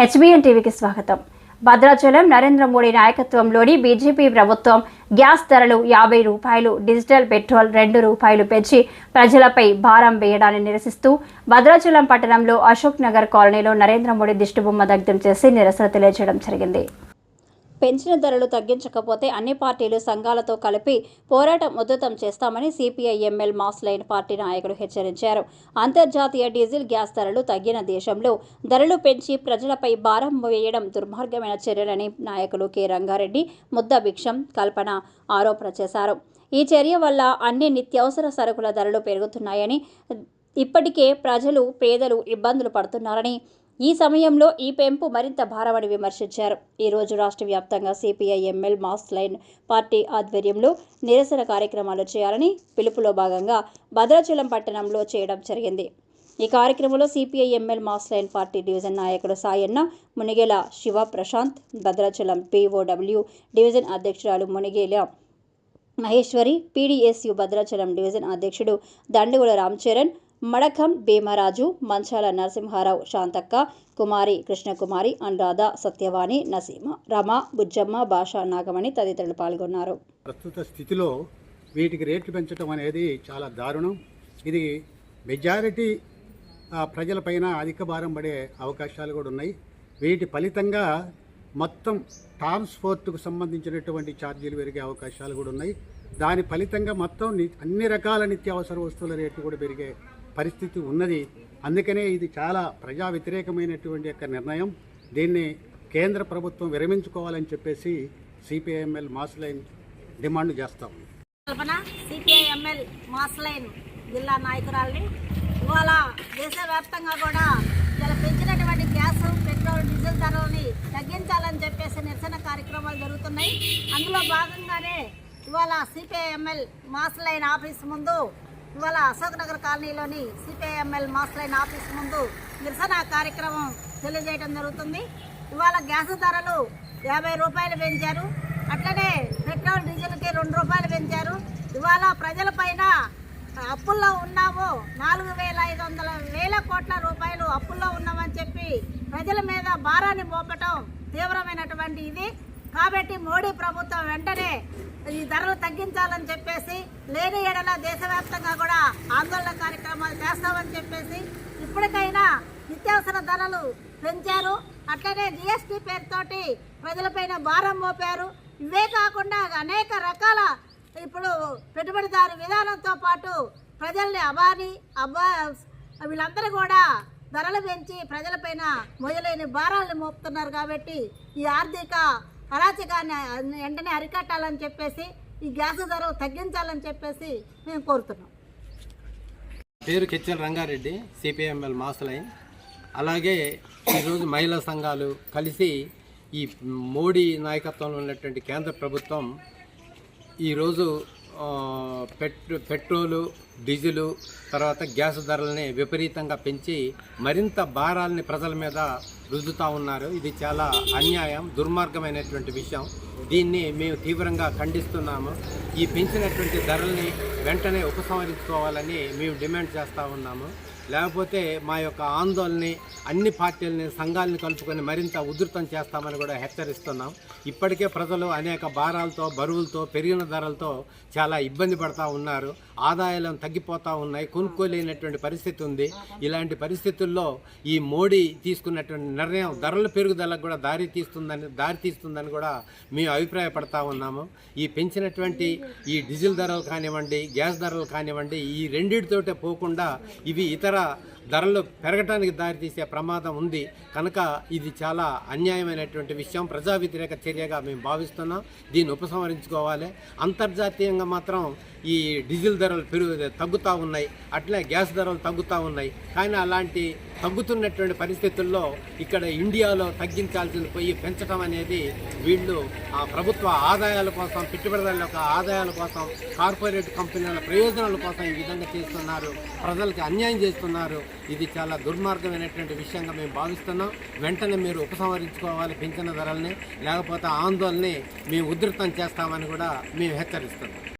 HBN టీవీకి స్వాగతం. భద్రాచలం నరేంద్ర మోడీ నాయకత్వంలోని బీజేపీ ప్రభుత్వం గ్యాస్ ధరలు యాభై రూపాయలు డిజిటల్ పెట్రోల్ రెండు రూపాయలు పెంచి ప్రజలపై భారం వేయడాన్ని నిరసిస్తూ భద్రాచలం పట్టణంలో అశోక్ నగర్ కాలనీలో నరేంద్ర మోడీ దిష్టిబొమ్మ దగ్ధం చేసి నిరసన తెలియజేయడం జరిగింది. పెంచిన ధరలు తగ్గించకపోతే అన్ని పార్టీలు సంఘాలతో కలిపి పోరాటం ఉధృతం చేస్తామని CPI ML mass line party నాయకులు హెచ్చరించారు. అంతర్జాతీయ డీజిల్ గ్యాస్ ధరలు తగ్గిన దేశంలో ధరలు పెంచి ప్రజలపై భారం వేయడం దుర్మార్గమైన చర్యలని నాయకులు కె. రంగారెడ్డి ముద్ద భిక్షం కల్పన ఆరోపణ చేశారు. ఈ చర్య వల్ల అన్ని నిత్యావసర సరుకుల ధరలు పెరుగుతున్నాయని ఇప్పటికే ప్రజలు పేదలు ఇబ్బందులు పడుతున్నారని ఈ సమయంలో ఈ పెంపు మరింత భారమని విమర్శించారు. ఈరోజు రాష్ట్ర వ్యాప్తంగా CPI ML mass line party ఆధ్వర్యంలో నిరసన కార్యక్రమాలు చేయాలని పిలుపులో భాగంగా భద్రాచలం పట్టణంలో చేయడం జరిగింది. ఈ కార్యక్రమంలో CPI ML mass line party division నాయకుడు సాయన్న మునిగేల శివ ప్రశాంత్ భద్రాచలం పిఓడబ్ల్యూ డివిజన్ అధ్యక్షురాలు మునిగేల మహేశ్వరి పీడీఎస్యు భద్రాచలం డివిజన్ అధ్యక్షుడు దండుగుల రామ్చరణ్ మడకం భీమరాజు మంచాల నరసింహారావు శాంతక్క కుమారి కృష్ణకుమారి అనురాధ సత్యవాణి నసీమ రమ బుజ్జమ్మ భాషా నాగమణి తదితరులు పాల్గొన్నారు. ప్రస్తుత స్థితిలో వీటికి రేట్లు పెంచడం అనేది చాలా దారుణం. ఇది మెజారిటీ ప్రజలపైన అధిక భారం పడే అవకాశాలు కూడా ఉన్నాయి. వీటి ఫలితంగా మొత్తం ట్రాన్స్పోర్ట్కు సంబంధించినటువంటి ఛార్జీలు పెరిగే అవకాశాలు కూడా ఉన్నాయి. దాని ఫలితంగా మొత్తం అన్ని రకాల నిత్యావసర వస్తువుల రేట్లు కూడా పెరిగే పరిస్థితి ఉన్నది. అందుకనే ఇది చాలా ప్రజా వ్యతిరేకమైనటువంటి యొక్క నిర్ణయం. దీన్ని కేంద్ర ప్రభుత్వం విరమించుకోవాలని చెప్పేసి సిపిఐఎంఎల్ మాస్ లైన్ డిమాండ్ చేస్తాం కల్పన సిపిఐఎంఎల్ మాస్ లైన్ జిల్లా నాయకురాల్ని ఇవాళ దేశవ్యాప్తంగా కూడా ఇలా పెంచినటువంటి గ్యాస్ పెట్రోల్ డీజిల్ ధరలని తగ్గించాలని చెప్పేసి నిరసన కార్యక్రమాలు జరుగుతున్నాయి. అందులో భాగంగానే ఇవాళ సిపిఐఎంఎల్ మాస్ లైన్ ఆఫీస్ ముందు ఇవాళ అశోక్ నగర్ కాలనీలోని సిపిఐఎంఎల్ మాస్ ఆఫీస్ ముందు నిరసన కార్యక్రమం తెలియజేయడం జరుగుతుంది. ఇవాళ గ్యాస్ ధరలు యాభై రూపాయలు పెంచారు. అట్లనే పెట్రోల్ డీజిల్కి రెండు రూపాయలు పెంచారు. ఇవాళ ప్రజలపైన అప్పుల్లో ఉన్నాము నాలుగు వేల ఐదు వందల వేల కోట్ల రూపాయలు అప్పుల్లో ఉన్నామని చెప్పి ప్రజల మీద భారాన్ని మోపటం తీవ్రమైనటువంటి ఇది. కాబట్టి మోడీ ప్రభుత్వం వెంటనే ఈ ధరలు తగ్గించాలని చెప్పేసి లేని ఎడల దేశవ్యాప్తంగా కూడా ఆందోళన కార్యక్రమాలు చేస్తామని చెప్పేసి ఇప్పటికైనా నిత్యావసర ధరలు పెంచారు. అట్లనే జిఎస్టీ పేరుతోటి ప్రజలపైన భారం మోపారు. ఇవే కాకుండా అనేక రకాల ఇప్పుడు పెట్టుబడిదారు విధానంతో పాటు ప్రజల్ని అబాని అబ్బా వీళ్ళందరూ కూడా ధరలు పెంచి ప్రజలపైన మొదలైన భారాలను మోపుతున్నారు కాబట్టి ఈ ఆర్థిక అరాచకాన్ని వెంటనే అరికట్టాలని చెప్పేసి ఈ గ్యాస్ ధర తగ్గించాలని చెప్పేసి మేము కోరుతున్నాం. పేరు కిచ్చెన్ రంగారెడ్డి సిపిఎంఎల్ మాస్లైన్ అలాగే ఈరోజు మహిళా సంఘాలు కలిసి ఈ మోడీ నాయకత్వంలో ఉన్నటువంటి కేంద్ర ప్రభుత్వం ఈరోజు పెట్రోలు డీజిలు తర్వాత గ్యాస్ ధరల్ని విపరీతంగా పెంచి మరింత భారాల్ని ప్రజల మీద రుద్దుతూ ఉన్నారు. ఇది చాలా అన్యాయం దుర్మార్గమైనటువంటి విషయం. దీన్ని మేము తీవ్రంగా ఖండిస్తున్నాము. ఈ పెంచినటువంటి ధరల్ని వెంటనే ఉపసంహరించుకోవాలని మేము డిమాండ్ చేస్తూ ఉన్నాము. లేకపోతే మా యొక్క ఆందోళనని అన్ని పార్టీలని సంఘాలని కలుపుకొని మరింత ఉధృతం చేస్తామని కూడా హెచ్చరిస్తున్నాం. ఇప్పటికే ప్రజలు అనేక భారాలతో బరువులతో పెరిగిన ధరలతో చాలా ఇబ్బంది పడతా ఉన్నారు. ఆదాయాలు తగ్గిపోతూ ఉన్నాయి. కొనుక్కోలేనటువంటి పరిస్థితి ఉంది. ఇలాంటి పరిస్థితుల్లో ఈ మోడీ తీసుకున్నటువంటి నిర్ణయం ధరల పెరుగుదలకు కూడా దారి తీస్తుందని దారి తీస్తుందని కూడా మేము అభిప్రాయపడతా ఉన్నాము. ఈ పెంచినటువంటి ఈ డీజిల్ ధరలు కానివ్వండి గ్యాస్ ధరలు కానివ్వండి ఈ రెండింటితోటే పోకుండా ఇవి ఇతర దగ్గర ధరలు పెరగటానికి దారితీసే ప్రమాదం ఉంది. కనుక ఇది చాలా అన్యాయమైనటువంటి విషయం. ప్రజా వ్యతిరేక చర్యగా మేము భావిస్తున్నాం. దీన్ని ఉపసంహరించుకోవాలి. అంతర్జాతీయంగా మాత్రం ఈ డీజిల్ ధరలు పెరుగు తగ్గుతూ ఉన్నాయి. అట్లే గ్యాస్ ధరలు తగ్గుతూ ఉన్నాయి. కానీ అలాంటి తగ్గుతున్నటువంటి పరిస్థితుల్లో ఇక్కడ ఇండియాలో తగ్గించాల్సిన పోయి పెంచడం అనేది వీళ్ళు ఆ ప్రభుత్వ ఆదాయాల కోసం పెట్టుబడిదారుల యొక్క ఆదాయాల కోసం కార్పొరేట్ కంపెనీల ప్రయోజనాల కోసం ఈ విధంగా చేస్తున్నారు. ప్రజలకు అన్యాయం చేస్తున్నారు. ఇది చాలా దుర్మార్గమైనటువంటి విషయంగా మేము భావిస్తున్నాం. వెంటనే మీరు ఉపసంహరించుకోవాలి పెంచిన ధరల్ని లేకపోతే ఆందోళనని మేము ఉధృతం చేస్తామని కూడా మేము హెచ్చరిస్తున్నాం.